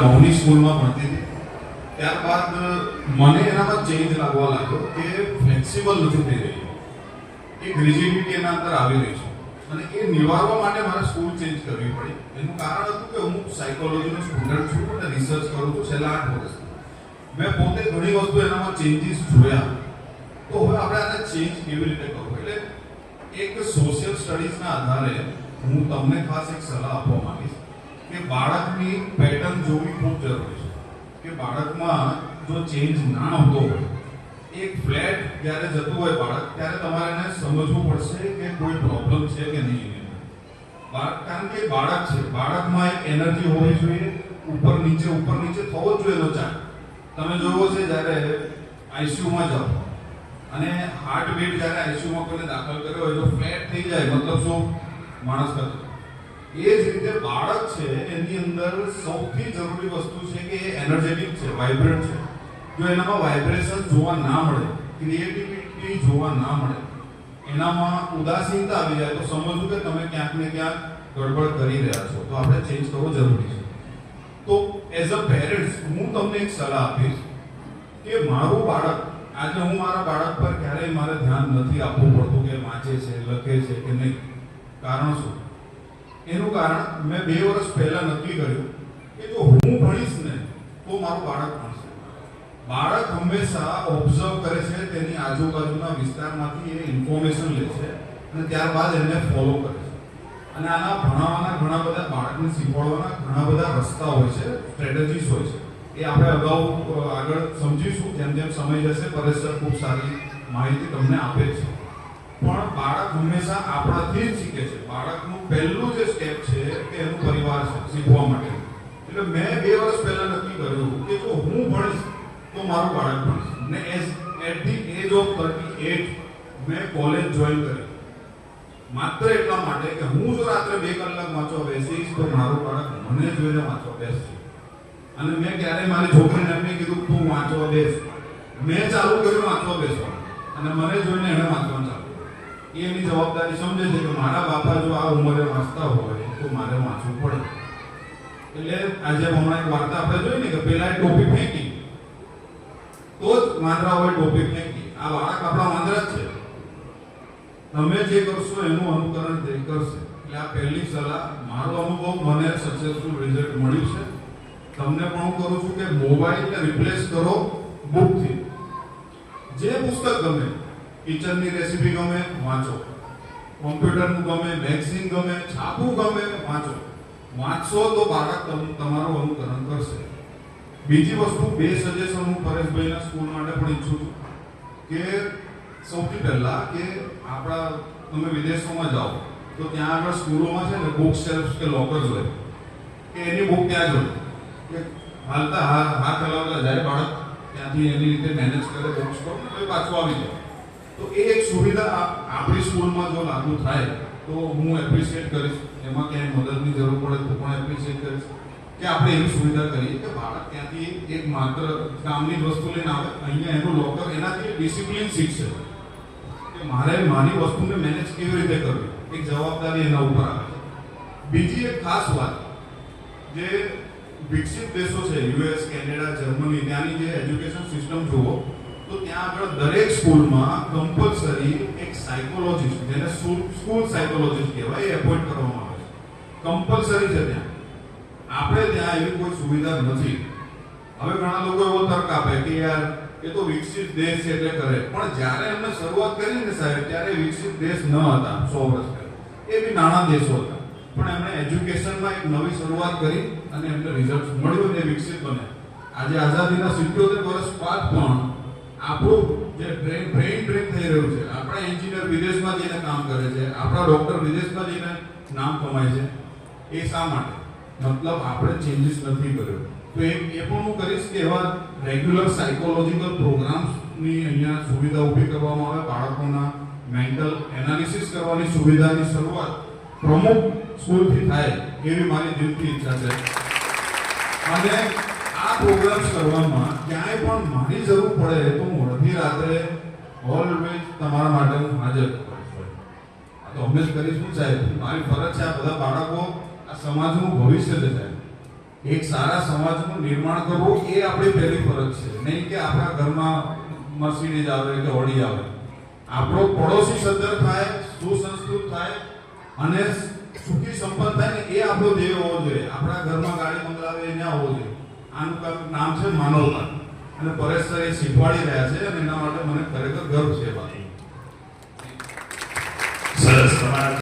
મૌની સ્કૂલમાં ભણતી હતી. ત્યારબાદ મને એનામાં ચેન્જ લાગવા લાગ્યો કે ફ્લેક્સિબલ નથી થઈ રહી. એક રિજિડિટી એના અંદર આવી રહી છે. અને એ નિવારવા માટે મારે સ્કૂલ ચેન્જ કરવી પડી. એનું કારણ હતું કે હું સાયકોલોજીનો સ્ટુડન્ટ છું અને રિસર્ચ કરું છું છેલ્લા આઠ વર્ષથી. મેં પોતે ઘણી વસ્તુ એનામાં ચેન્જીસ જોયા. તો હવે આપણે આને ચેન્જ કેવી રીતે કરવું? એટલે એક સોશિયલ સ્ટડીઝના આધારે હું તમને ખાસ એક સલાહ આપવા માંગીશ. કે બાળકની પેટર્ન જોવી ખૂબ જરૂરી છે. કે બાળકમાં જો ચેન્જ ના આવતો હોય, એક ફ્લેટ જ્યારે જતું હોય બાળક, ત્યારે તમારે એને સમજવું પડશે કે કોઈ પ્રોબ્લેમ છે કે નહીં. કારણ કે બાળક છે, બાળકમાં એક એનર્જી હોવી જોઈએ, ઉપર નીચે ઉપર નીચે થવો જ જોઈએ એનો ચાર્ટ તમે જોયો છે જ્યારે આઈસીયુમાં જાઓ, અને હાર્ટ બીટ જ્યારે આઈસીયુમાં કોઈને દાખલ કર્યો હોય તો ફ્લેટ થઈ જાય, મતલબ શું? માણસ કરતો એ જ રીતે બાળક છે એની અંદર સૌથી જરૂરી વસ્તુ છે કે એ એનર્જેટિક છે વાઇબ્રન્ટ છે. જો એનામાં વાઇબ્રેશન જોવા ના મળે ક્રિએટિવિટી જોવા ના મળે, એનામાં ઉદાસીનતા આવી જાય, તો સમજવું કે તમે ક્યાંક ને ક્યાંક ગડબડ કરી રહ્યા છો, તો આપણે ચેન્જ કરવો જરૂરી છે. તો એઝ અ પેરેન્ટ્સ હું તમને એક સલાહ આપીશ કે મારું બાળક, આજે હું મારા બાળક પર ક્યારેય મારે ધ્યાન નથી આપવું પડતું કે વાંચે છે, લખે છે કે નહીં. કારણ શું? એનું કારણ મેં બે વર્ષ પહેલા નક્કી કર્યું કે જો હું ભણીશ ને, તો મારું બાળક ભણશે. બાળક હંમેશા ઓબ્ઝર્વ કરે છે, તેની આજુબાજુના વિસ્તારમાંથી એ ઇન્ફોર્મેશન લે છે અને ત્યારબાદ એને ફોલો કરે છે. અને આના ભણાવવાના ઘણા બધા, બાળકને શીખવાડવાના ઘણા બધા રસ્તા હોય છે સ્ટ્રેટેજીસ હોય છે. એ આપણે અગાઉ આગળ સમજીશું, જેમ જેમ સમય જશે, પરેશ ખૂબ સારી માહિતી તમને આપે છે. પણ બાળક હંમેશા આપણાથી જ શીખે છે. બાળકનું પહેલું જે સ્ટેપ છે કે એનું પરિવાર શીખવા માટે. એટલે મેં બે વર્ષ પહેલા નક્કી કર્યું કે જો હું ભણીશ, તો મારું બાળક ભણશે. ને as at the age of thirty eight મેં કોલેજ જોઈન કરી. માત્ર એટલા માટે કે હું જો રાત્રે બે કલાક વાંચવા બેસીશ, તો મારું બાળક મને જોઈને વાંચવા બેસશે અને મેં ક્યારે મારી છોકરીને એમને કીધું, તું વાંચવા બેસ. મેં ચાલુ કર્યું વાંચવા બેસવા અને મને જોઈને એને વાંચવાનું ચાલુ. એની જવાબદારી સમજે છે કે મારા બાપા જો આ ઉંમરે વાંચતા હોય તો મારે વાંચવું પડે. એટલે આજે હમણાં એક વાર્તા આપણે જોઈ ને કે પેલા ટોપી ફેંકી. તો જ વાંદરાઓએ ટોપી ફેંકી. આ વાળા આપણા વાંદરા જ છે. તમે જે કરશો એનું અનુકરણ તે કરશે. એટલે આ પહેલી સલાહ, મારો અનુભવ, મને સક્સેસફુલ રિઝલ્ટ મળ્યું છે. તમને પણ હું કરું છું કે મોબાઈલને રિપ્લેસ કરો બુકથી જે પુસ્તક ગમે કિચનની રેસીપી ગમે, વાંચો. કોમ્પ્યુટરનું ગમે, મેગઝીન ગમે, છાપું ગમે, વાંચો. વાંચશો તો બાળક તમ- તમારું અનુકરણ કરશે. બીજી વસ્તુ, બે સજેશન હું પરેશભાઈના સ્કૂલ માટે પણ ઈચ્છું છું. કે સૌથી પહેલા કે આપણા, તમે વિદેશોમાં જાઓ, તો ત્યાં આગળ સ્કૂલોમાં છે ને બુક શેલ્ફ કે લોકર્સ હોય, કે એની બુક ત્યાં જ હોય. કે હાલતા હા હાથ હલાવતા જાય બાળક, ત્યાંથી એની રીતે મેનેજ કરે બુક્સ પછી પાછું આવી જાય. તો એ એક સુવિધા આપણી સ્કૂલમાં જો લાગુ થાય, તો હું એપ્રિશિએટ કરીશ. એમાં ક્યાંય મદદની જરૂર પડે તો પણ એપ્રિશિએટ કરીશ. કે આપણે એવી સુવિધા કરીએ કે બાળક ત્યાંથી એક માત્ર કામની વસ્તુ લઈને આવે, અહીંયા એનું લોકર એનાથી ડિસિપ્લિન શીખશે. કે મારે મારી વસ્તુને મેનેજ કેવી રીતે કરવી? એક જવાબદારી એના ઉપર આવે બીજી એક ખાસ વાત, જે વિકસિત દેશો છે યુએસ કેનેડા જર્મની ત્યાંની જે એજ્યુકેશન સિસ્ટમ જુઓ તો ત્યાં આગળ દરેક સ્કૂલમાં કમ્પલસરી એક સાયકોલોજીસ્ટ જેને સ્કૂલ સાયકોલોજીસ્ટ કહેવાય, એ એપોઇન્ટ કરવામાં આવે છે. કમ્પલસરી છે ત્યાં. આપણે ત્યાં એવી કોઈ સુવિધા નથી. હવે ઘણા લોકો એવો તર્ક આપે કે યાર, એ તો વિકસિત દેશ છે એટલે કરે. પણ જ્યારે એમને શરૂઆત કરી ને સાહેબ, ત્યારે વિકસિત દેશ ન હતા, સો વર્ષ પહેલા. એ બી નાના દેશો હતા. પણ એમણે એજ્યુકેશનમાં એક નવી શરૂઆત કરી અને એમને રિઝલ્ટ મળ્યું ને વિકસિત બને આજે આઝાદીના સિત્યોતેર વર્ષ બાદ પણ આપણું જે બ્રેન બ્રેઇન ડ્રેન થઈ રહ્યું છે. આપણા એન્જિનિયર વિદેશમાં જઈને કામ કરે છે. આપણા ડોક્ટર વિદેશમાં જઈને નામ કમાય છે. એ શા માટે? મતલબ આપણે ચેન્જીસ નથી કર્યો. તો એ એ પણ હું કરીશ કે એવા રેગ્યુલર સાયકોલોજીકલ પ્રોગ્રામ્સની અહીંયા સુવિધા ઊભી કરવામાં આવે. બાળકોના મેન્ટલ એનાલિસિસ કરવાની સુવિધાની શરૂઆત પ્રમુખ સ્કૂલથી થાય એવી મારી દિલથી ઈચ્છા છે. અને આ પ્રોગ્રામ્સ કરવામાં ક્યાંય પણ મારી જરૂર પડે તો હું અડધી રાત્રે ઓલવેઝ તમારા માટે હું હાજર કરીશ આ તો હંમેશ કરીશ હું સાહેબ. મારી ફરજ છે આ બધા બાળકો આ સમાજનું ભવિષ્ય છે સાહેબ એક સારા સમાજનું નિર્માણ કરવું એ આપણી પહેલી ફરજ છે. નહીં કે આપણા ઘરમાં મર્સિડીઝ આવે કે ઓડી આવે. આપણો પડોશી સદ્ધર થાય, સુસંસ્કૃત થાય અને સુખી સંપન્ન થાય ને એ આપણો ધ્યેય હોવો જોઈએ. આપણા ઘરમાં ગાડી મંગલાવે એ ના હોવો જોઈએ. આનું કાંઈક નામ છે માનવતા અને પરેશ સર એ શીખવાડી રહ્યા છે અને એના માટે મને ખરેખર ગર્વ છે બાકી સરસ, તમારા